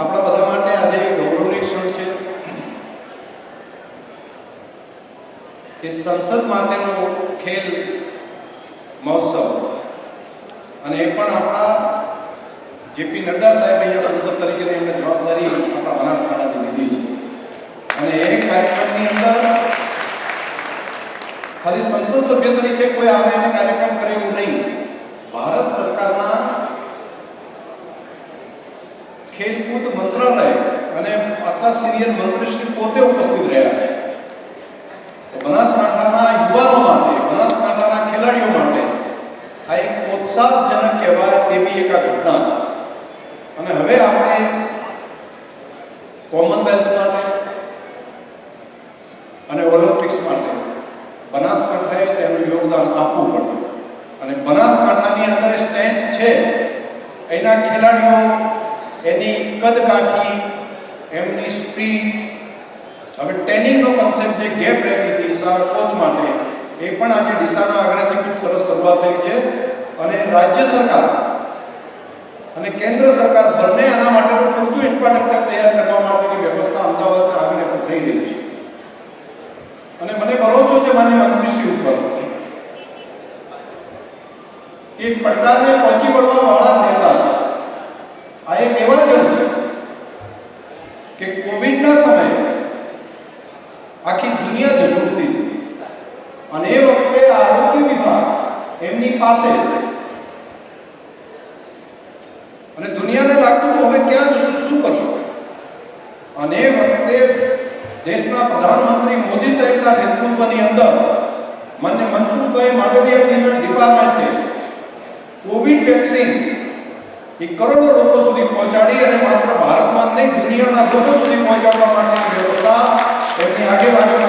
આપણા બધા માટે આજે ગૌરવની સંસદ માટેનો ખેલ મહોત્સવ. અને એ પણ આપણા જેપી નડ્ડા સાહેબ અહીંયા સંસદ તરીકેની એમને જવાબદારી આપણા બનાસકાંઠાથી લીધી છે. અને એ કાર્યક્રમની અંદર ખાલી સંસદ સભ્ય તરીકે કોઈ આવે એને કાર્યક્રમ કર્યો નહીં. ખેલકૂદ મંત્રાલય અને આટલા સિનિયર મંત્રીશ્રી પોતે ઉપસ્થિત રહ્યા છે. બનાસકાંઠાના યુવાનો માટે, બનાસકાંઠાના ખેલાડીઓ માટે આ એક ઉત્સાહજનક કહેવાય તેવી એક આ ઘટના છે. અને હવે આપણે કોમનવેલ્થ માટે અને ઓલિમ્પિક્સ માટે બનાસકાંઠાએ તેનું યોગદાન આપવું પડ્યું અને બનાસકાંઠાની અંદર સ્ટેજ છે. એના ખેલાડીઓ એની કદકાઠી, એમની સ્પીડ હવે ટ્રેનિંગનો કન્સેપ્ટ જે ગેપ રહેતી હતી સારા કોચ માટે, એ પણ આજે દિશાના આગળથી ખૂબ સરસ શરૂઆત થઈ છે. અને રાજ્ય સરકાર અને કેન્દ્ર સરકાર બંને આના માટે પૂરતું ઇન્ફ્રાસ્ટ્રક્ચર તૈયાર કરવા માટેની વ્યવસ્થા અમદાવાદ આગળ પણ થઈ રહી છે. અને મને ભરોસો છે માન્ય મંત્રીશ્રી ઉપર એક પડકારને પહોંચી વળવા વાળા નેતા છે. એક છે કે કોવિડના સમયે આખી દુનિયા જરૂરતી અને એ વખતે આરોગ્ય વિભાગ એમની પાસે અને દુનિયાને લાગતું હવે ક્યાં જશું, શું કરશું? અને એ વખતે દેશના પ્રધાનમંત્રી મોદી સાહેબના નેતૃત્વની અંદર મને મનસુખભાઈ માંડવિયાજીના ડિપાર્ટમેન્ટે કોવિડ વેક્સિન એ કરોડો લોકો સુધી પહોંચાડી અને માત્ર ભારતમાં નહીં, દુનિયાના લોકો સુધી પહોંચાડવા માટેની વ્યવસ્થા એમની માટે હું